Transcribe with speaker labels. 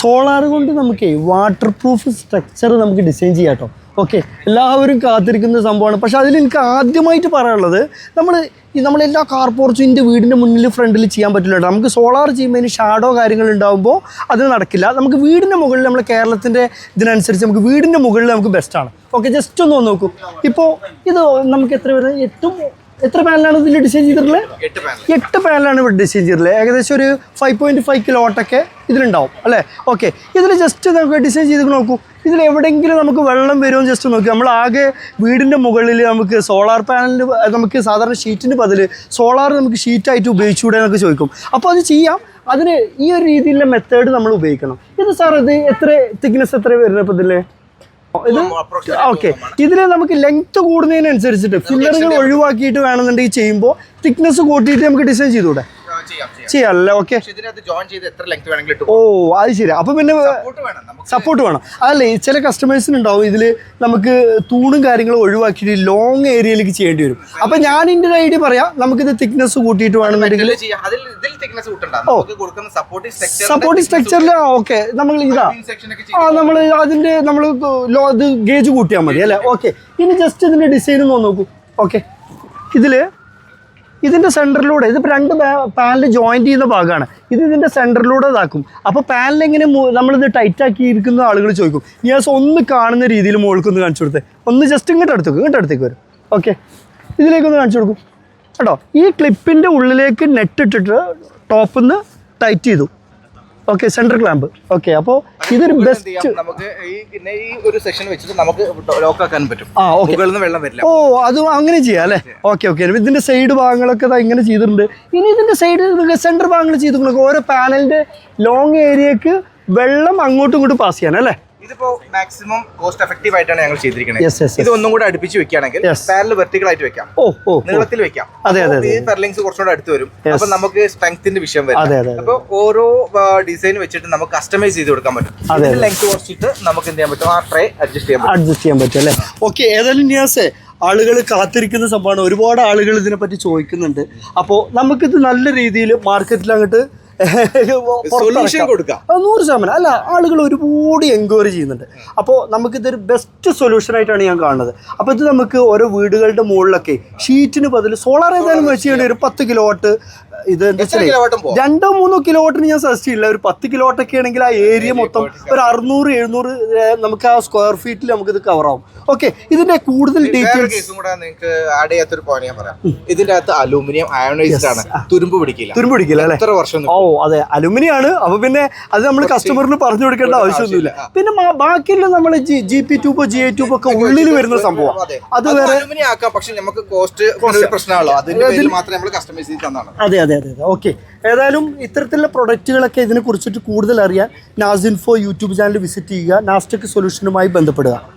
Speaker 1: Solar കൊണ്ട് നമുക്ക് water proof structure നമുക്ക് ഡിസൈൻ ചെയ്യാം കേട്ടോ ഓക്കെ എല്ലാവരും കാത്തിരിക്കുന്ന സംഭവമാണ്. പക്ഷെ അതിൽ എനിക്ക് ആദ്യമായിട്ട് പറയാനുള്ളത് നമ്മൾ നമ്മളെല്ലാ കാർ പോർച്ചും എന്റെ വീടിന്റെ മുന്നിൽ ഫ്രണ്ടിൽ ചെയ്യാൻ പറ്റില്ല നമുക്ക് സോളാർ ചെയ്യുമ്പോൾ ഷാഡോ കാര്യങ്ങൾ ഉണ്ടാകുമ്പോൾ അത് നടക്കില്ല. നമുക്ക് വീടിന്റെ മുകളിൽ നമ്മൾ കേരളത്തിന്റെ ഇതിനനുസരിച്ച് നമുക്ക് വീടിന്റെ മുകളിൽ നമുക്ക് ബെസ്റ്റാണ് ഓക്കെ ജസ്റ്റ് ഒന്ന് നോക്കൂ. ഇപ്പോൾ ഇത് നമുക്ക് എത്ര വരുന്നത്? ഏറ്റവും എത്ര പാനലാണ് ഇതിൽ ഡിസൈൻ ചെയ്തിട്ടുള്ളത്
Speaker 2: എട്ട്
Speaker 1: പാനലാണ് ഇവിടെ ഡിസൈൻ ചെയ്തിട്ടുള്ളത് ഏകദേശം ഒരു ഫൈവ് പോയിന്റ് ഫൈവ് കിലോ ഓട്ടൊക്കെ ഇതിലുണ്ടാവും അല്ലേ? ഓക്കെ ഇതിൽ ജസ്റ്റ് നമുക്ക് ഡിസൈൻ ചെയ്ത് നോക്കൂ. ഇതിൽ എവിടെയെങ്കിലും നമുക്ക് വെള്ളം വരുമോ ജസ്റ്റ് നോക്കി. നമ്മൾ ആകെ വീടിന്റെ മുകളിൽ നമുക്ക് സോളാർ പാനലിന് നമുക്ക് സാധാരണ ഷീറ്റിന് ബദൽ സോളാർ നമുക്ക് ഷീറ്റായിട്ട് ഉപയോഗിച്ചുകൂടെ എന്നൊക്കെ ചോദിക്കും. അപ്പോൾ അത് ചെയ്യാം. അതിന് ഈ ഒരു രീതിയിലുള്ള മെത്തേഡ് നമ്മൾ ഉപയോഗിക്കണം. ഇത് സാർ ഇത് എത്ര തിക്നെസ് എത്ര വരുന്നത് ഇപ്പോൾ ഇതിൽ ഇത് ഓക്കെ ഇതിൽ നമുക്ക് ലെങ്ത് കൂടുന്നതിനനുസരിച്ചിട്ട് ഫില്ലറുകൾ ഒഴിവാക്കിയിട്ട് വേണമെന്നുണ്ടെങ്കിൽ ചെയ്യുമ്പോൾ തിക്നെസ് കൂട്ടിയിട്ട് നമുക്ക് ഡിസൈൻ ചെയ്തുകൂടെ?
Speaker 2: ചെയ്യാം ചെയ്യാം.
Speaker 1: ചെയ്യാമല്ലേ ഓക്കെ ഓ അത് ശരി അപ്പം പിന്നെ
Speaker 2: സപ്പോർട്ട് വേണം.
Speaker 1: അതല്ലേ ചില കസ്റ്റമേഴ്സിന് ഉണ്ടാവും ഇതിൽ നമുക്ക് തൂണും കാര്യങ്ങളും ഒഴിവാക്കിയിട്ട് ലോങ് ഏരിയയിലേക്ക് ചെയ്യേണ്ടി വരും. അപ്പം ഞാൻ ഒരു ഐഡിയ പറയാം. നമുക്കിത് തിക്നെസ് കൂട്ടിയിട്ട് വേണമെന്നുണ്ടെങ്കിൽ
Speaker 2: സപ്പോർട്ടിംഗ്
Speaker 1: സ്ട്രക്ചറിൽ ഓക്കെ നമ്മൾ ഇതാ. ആ നമ്മൾ അതിന്റെ നമ്മൾ ഇത് ഗേജ് കൂട്ടിയാൽ മതി അല്ലേ? ഓക്കെ ഇനി ജസ്റ്റ് ഇതിന്റെ ഡിസൈൻ ഒന്ന് നോക്കൂ. ഓക്കെ ഇതിൽ ഇതിന്റെ സെന്ററിലൂടെ ഇതിപ്പോൾ രണ്ട് പാനൽ ജോയിന്റ് ചെയ്യുന്ന ഭാഗമാണ് ഇത് ഇതിന്റെ സെന്ററിലൂടെ ഇതാക്കും. അപ്പോൾ പാനൽ എങ്ങനെ നമ്മൾ നമ്മളിത് ടൈറ്റ് ആക്കിയിരിക്കുന്ന ആളുകൾ ചോദിക്കും ഞാൻ ഒന്ന് കാണുന്ന രീതിയിൽ മുകൾക്കൊന്ന് കാണിച്ചു കൊടുത്തേ. ഒന്ന് ജസ്റ്റ് ഇങ്ങോട്ട് അടുത്തേക്ക് ഇങ്ങോട്ട് അടുത്തേക്ക് വരും. ഓക്കെ ഇതിലേക്കൊന്ന് കാണിച്ചു കൊടുക്കും. കേട്ടോ ഈ ക്ലിപ്പിന്റെ ഉള്ളിലേക്ക് നെറ്റ് ഇട്ടിട്ട് ടോപ്പിൽ നിന്ന് ടൈറ്റ് ചെയ്തു. ഓക്കെ സെൻട്രൽ ക്ലാമ്പ് ഓക്കെ അപ്പോൾ ഇതൊരു ബെസ്റ്റ്
Speaker 2: നമുക്ക് ഈ പിന്നെ ഈ ഒരു സെക്ഷൻ വെച്ചിട്ട് നമുക്ക് ലോക്ക് ആക്കാൻ പറ്റും.
Speaker 1: ആ ഓക്കെ
Speaker 2: വെള്ളം വരില്ല.
Speaker 1: ഓ അത് അങ്ങനെ ചെയ്യാം അല്ലേ? ഓക്കെ. ഓക്കെ ഇതിന്റെ സൈഡ് ഭാഗങ്ങളൊക്കെ ദാ ഇങ്ങനെ ചെയ്തിട്ടുണ്ട്. ഇനി ഇതിന്റെ സൈഡ് സെന്റർ ഭാഗങ്ങൾ ചെയ്തിട്ടുണ്ട് ഓരോ പാനലിന്റെ ലോങ് ഏരിയക്ക് വെള്ളം അങ്ങോട്ടും ഇങ്ങോട്ടും പാസ് ചെയ്യാൻ അല്ലേ?
Speaker 2: ഇതിപ്പോ മാക്സിമം കോസ്റ്റ് എഫക്റ്റീവ് ആയിട്ടാണ് ഞങ്ങൾ ചെയ്തിരിക്കുന്നത് ഇത് ഒന്നും കൂടെ അടുപ്പിച്ച് വെക്കുകയാണെങ്കിൽ പാരൽ വെർട്ടിക്കൽ ആയിട്ട് വെക്കാം. നീളത്തിൽ വെക്കാം.
Speaker 1: അതെ, അതെ,
Speaker 2: ഈ പെർലിങ്സ് കുറച്ചുകൂടെ അടുത്ത് വരും. അപ്പൊ നമുക്ക് സ്ട്രെങ്ത്തിന്റെ വിഷയം വരും. അപ്പൊ ഓരോ ഡിസൈൻ വെച്ചിട്ട് നമുക്ക് കസ്റ്റമൈസ് ചെയ്ത് കൊടുക്കാൻ പറ്റും. ലെങ്ത് കുറച്ചിട്ട് നമുക്ക് എന്ത് ചെയ്യാൻ പറ്റും? ആ ട്രേ അഡ്ജസ്റ്റ് ചെയ്യാൻ പറ്റും.
Speaker 1: അഡ്ജസ്റ്റ് ചെയ്യാൻ പറ്റും അല്ലേ? ഓക്കെ ഏതായാലും നിയാസേ ആളുകൾ കാത്തിരിക്കുന്ന സംഭവമാണ്. ഒരുപാട് ആളുകൾ ഇതിനെപ്പറ്റി ചോദിക്കുന്നുണ്ട്. അപ്പോൾ നമുക്കിത് നല്ല രീതിയിൽ മാർക്കറ്റിൽ അങ്ങോട്ട്
Speaker 2: Solution കൊടുക്കാം.
Speaker 1: നൂറ് ശതമാനം. അല്ല ആളുകൾ ഒരുപാട് എൻക്വയറി ചെയ്യുന്നുണ്ട്. അപ്പോൾ നമുക്കിതൊരു ബെസ്റ്റ് സൊല്യൂഷൻ ആയിട്ടാണ് ഞാൻ കാണുന്നത്. അപ്പോൾ ഇത് നമുക്ക് ഓരോ വീടുകളുടെ മുകളിലൊക്കെ ഷീറ്റിന് ബദൽ സോളാർ ഏതായാലും വെച്ച് കഴിഞ്ഞാൽ ഒരു പത്ത് കിലോ വാട്ട് ഇത് രണ്ടോ മൂന്നോ കിലോ വാട്ടിന് ഞാൻ സജസ്റ്റ് ചെയ്യില്ല. ഒരു പത്ത് കിലോ വാട്ടൊക്കെ ആണെങ്കിൽ ആ ഏരിയ മൊത്തം ഒരു അറുന്നൂറ് എഴുന്നൂറ് നമുക്ക് ആ സ്ക്വയർ ഫീറ്റിൽ നമുക്ക് ഇത് കവർ ആവും. ഓക്കെ ഇതിന്റെ കൂടുതൽ ഡീറ്റെയിൽസ്
Speaker 2: നിങ്ങൾക്ക് ആഡ് ചെയ്യാത്തൊരു പോയിന്റ് ഞാൻ പറയാം. ഇതിന്റെ അകത്ത് അലൂമിനിയം അയോണൈസ്ഡ് ആണ് തുരുമ്പ് പിടിക്കില്ല.
Speaker 1: തുരുമ്പ് പിടിക്കില്ല അല്ലേ?
Speaker 2: എത്ര വർഷം
Speaker 1: ഓ അതെ. അലുമിനിയം ആണ് അപ്പൊ പിന്നെ അത് നമ്മൾ കസ്റ്റമറിന് പറഞ്ഞു കൊടുക്കേണ്ട ആവശ്യമൊന്നുമില്ല. പിന്നെ ബാക്കിയെല്ലാം ബാക്കിയുള്ള നമ്മൾ ജി പി ട്യൂബോ ജി ഐ ട്യൂബോ ഒക്കെ ഉള്ളിൽ വരുന്ന സംഭവം
Speaker 2: അതെ.
Speaker 1: അത്
Speaker 2: അത്
Speaker 1: വേറെ
Speaker 2: അലുമിനിയം ആക്കാം. പക്ഷെ നമുക്ക് കോസ്റ്റ് പ്രശ്നമാണല്ലോ. അതിന്റെ മാത്രമേ നമ്മൾ കസ്റ്റമൈസ് ചെയ്ത് തന്നാണ്.
Speaker 1: അതെ. അതെ അതെ അതെ. ഓക്കെ ഏതായാലും ഇത്തരത്തിലുള്ള പ്രൊഡക്റ്റുകളൊക്കെ ഇതിനെ കുറിച്ചിട്ട് കൂടുതൽ അറിയാൻ നാസിൻഫോ യൂട്യൂബ് ചാനൽ വിസിറ്റ് ചെയ്യുക. നാസ്റ്റക് സൊല്യൂഷനുമായി ബന്ധപ്പെടുക.